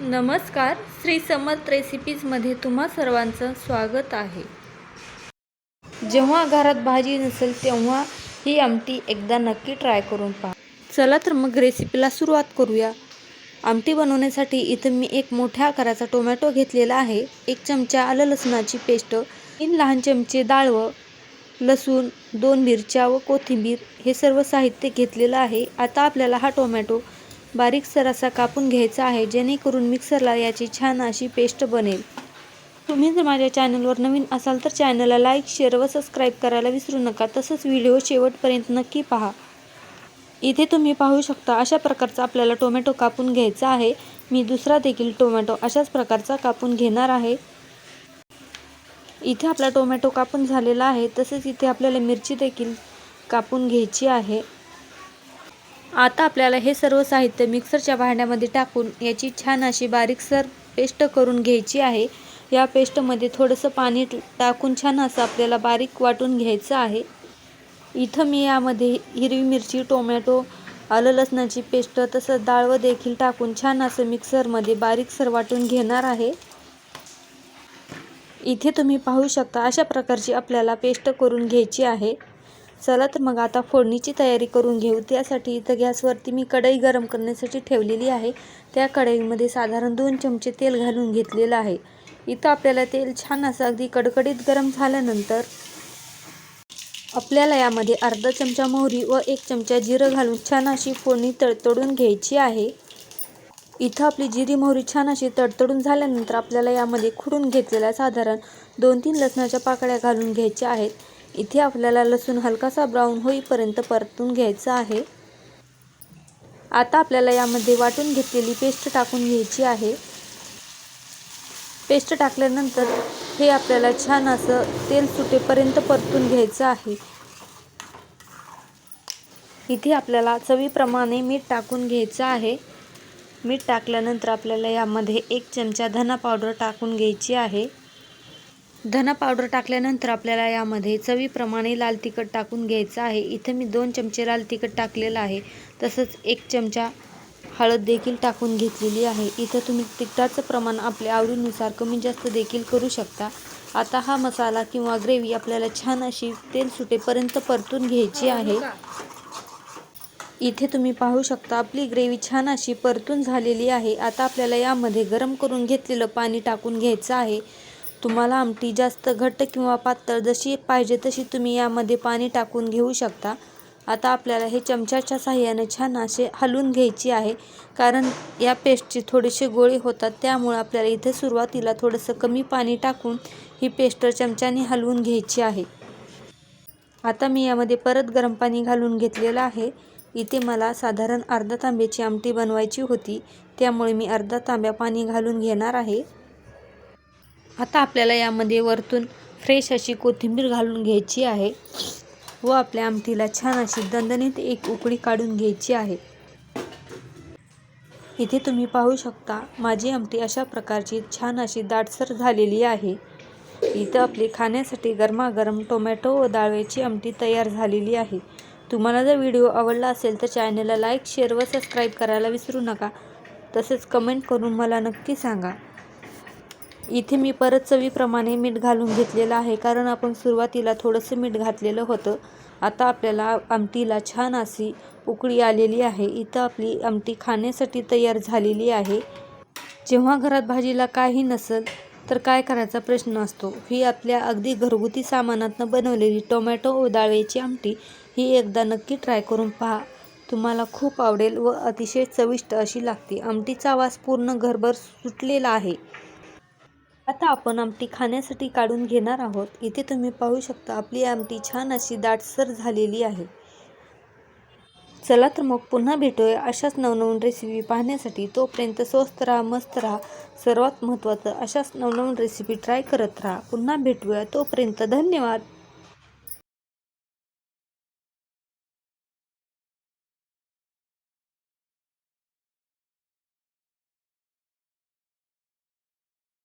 नमस्कार श्री समर्थ रेसिपीजमध्ये तुम्हा सर्वांचं स्वागत आहे. जेव्हा घरात भाजी नसेल तेव्हा ही आमटी एकदा नक्की ट्राय करून पहा. चला तर मग रेसिपीला सुरुवात करूया. आमटी बनवण्यासाठी इथं मी एक मोठ्या आकाराचा टोमॅटो घेतलेला आहे. एक चमचा आलं लसणाची पेस्ट तीन लहान चमचे डाळवं लसूण दोन मिरच्या व कोथिंबीर हे सर्व साहित्य घेतलेलं आहे. आता आपल्याला हा टोमॅटो बारीक असा कापून घ्यायचा आहे जेणेकरून मिक्सरला याची छान अशी पेस्ट बनेल. तुम्ही जर माझ्या चॅनलवर नवीन असाल तर चॅनलला लाईक शेअर व सबस्क्राईब करायला विसरू नका. तसंच व्हिडिओ शेवटपर्यंत नक्की पहा. इथे तुम्ही पाहू शकता अशा प्रकारचा आपल्याला टोमॅटो कापून घ्यायचा आहे. मी दुसरा देखील टोमॅटो अशाच प्रकारचा कापून घेणार आहे. इथे आपला टोमॅटो कापून झालेला आहे. तसेच इथे आपल्याला मिरची देखील कापून घ्यायची आहे. आता आपल्याला हे सर्व साहित्य मिक्सरच्या भांड्यामध्ये टाकून याची छान अशी बारीकसर पेस्ट करून घ्यायची आहे. या पेस्टमध्ये थोडंसं पाणी टाकून छान असं आपल्याला बारीक वाटून घ्यायचं आहे. इथं मी यामध्ये हिरवी मिरची टोमॅटो आलं लसणाची पेस्ट तसंच डाळवं देखील टाकून छान असं मिक्सरमध्ये बारीकसर वाटून घेणार आहे. इथे तुम्ही पाहू शकता अशा प्रकारची आपल्याला पेस्ट करून घ्यायची आहे. चला तर मग आता फोडणीची तयारी करून घेऊ. त्यासाठी इथं गॅसवरती मी कढई गरम करण्यासाठी ठेवलेली आहे. त्या कढईमध्ये साधारण दोन चमचे तेल घालून घेतलेलं आहे. इथं आपल्याला तेल छान असं अगदी कडकडीत गरम झाल्यानंतर आपल्याला यामध्ये अर्धा चमचा मोहरी व एक चमचा जिरं घालून छान अशी फोडणी तडतडून घ्यायची आहे. इथं आपली जिरी मोहरी छान अशी तडतडून झाल्यानंतर आपल्याला यामध्ये खुडून घेतलेल्या साधारण दोन तीन लसणाच्या पाकळ्या घालून घ्यायच्या आहेत. इथे आपल्याला लसूण हलकासा ब्राऊन होईपर्यंत परतून घ्यायचा आहे. आता आपल्याला यामध्ये वाटून घेतलेली पेस्ट टाकून घ्यायची आहे. पेस्ट टाकल्यानंतर हे आपल्याला छान असं तेल सुटेपर्यंत परतून घ्यायचं आहे. इथे आपल्याला चवीप्रमाणे मीठ टाकून घ्यायचं आहे. मीठ टाकल्यानंतर आपल्याला यामध्ये एक चमचा धना पावडर टाकून घ्यायची आहे. धना पावडर टाकल्यानंतर आपल्याला यामध्ये चवीप्रमाणे लाल तिखट टाकून घ्यायचं आहे. इथं मी दोन चमचे लाल तिखट टाकलेलं आहे. तसंच एक चमचा हळद देखील टाकून घेतलेली आहे. इथं तुम्ही तिखटाचं प्रमाण आपल्या आवडीनुसार कमी जास्त देखील करू शकता. आता हा मसाला किंवा ग्रेव्ही आपल्याला छान अशी तेल सुटेपर्यंत परतून घ्यायची आहे. इथे तुम्ही पाहू शकता आपली ग्रेव्ही छान अशी परतून झालेली आहे. आता आपल्याला यामध्ये गरम करून घेतलेलं पाणी टाकून घ्यायचं आहे. तुम्हाला आमटी जास्त घट्ट किंवा पातळ जशी पाहिजे तशी तुम्ही यामध्ये पाणी टाकून घेऊ शकता. आता आपल्याला हे चमच्याच्या साह्याने छान असे हलवून घ्यायची आहे. कारण या पेस्टचे थोडेसे गोळे होतात त्यामुळे आपल्याला इथे सुरुवातीला थोडंसं कमी पाणी टाकून ही पेस्ट चमच्याने हलवून घ्यायची आहे. आता मी यामध्ये परत गरम पाणी घालून घेतलेलं आहे. इथे मला साधारण अर्धा तांब्याची आमटी बनवायची होती. त्यामुळे मी अर्धा तांब्या पाणी घालून घेणार आहे. आता आपल्याला यामध्ये वरतून फ्रेश अशी कोथिंबीर घालून घ्यायची आहे व आपल्या आमटीला छान अशी दणदणीत एक उकळी काढून घ्यायची आहे. इथे तुम्ही पाहू शकता माझी आमटी अशा प्रकारची छान अशी दाटसर झालेली आहे. इथं आपली खाण्यासाठी गरमागरम टोमॅटो व डाळव्याची आमटी तयार झालेली आहे. तुम्हाला जर व्हिडिओ आवडला असेल तर चॅनलला लाईक शेअर व सबस्क्राईब करायला विसरू नका. तसेच कमेंट करून मला नक्की सांगा. इथे मी परत चवीप्रमाणे मीठ घालून घेतलेलं आहे कारण आपण सुरुवातीला थोडंसं मीठ घातलेलं होतं. आता आपल्याला आमटीला छान अशी उकळी आलेली आहे. इथं आपली आमटी खाण्यासाठी तयार झालेली आहे. जेव्हा घरात भाजीला काही नसेल तर काय करायचा प्रश्न असतो? ही आपल्या अगदी घरगुती सामानातनं बनवलेली टोमॅटो उदाळ्याची डाळीची आमटी ही एकदा नक्की ट्राय करून पहा. तुम्हाला खूप आवडेल व अतिशय चविष्ट अशी लागते. आमटीचा वास पूर्ण घरभर सुटलेला आहे. आता आपण आमटी खाण्यासाठी काढून घेणार आहोत. इथे तुम्ही पाहू शकता आपली आमटी छान अशी दाटसर झालेली आहे. चला तर मग पुन्हा भेटूया अशाच नवनवीन रेसिपी पाहण्यासाठी. तोपर्यंत स्वस्त राहा मस्त राहा. सर्वात महत्त्वाचं अशाच नवनवीन रेसिपी ट्राय करत राहा. पुन्हा भेटूया. तोपर्यंत धन्यवाद.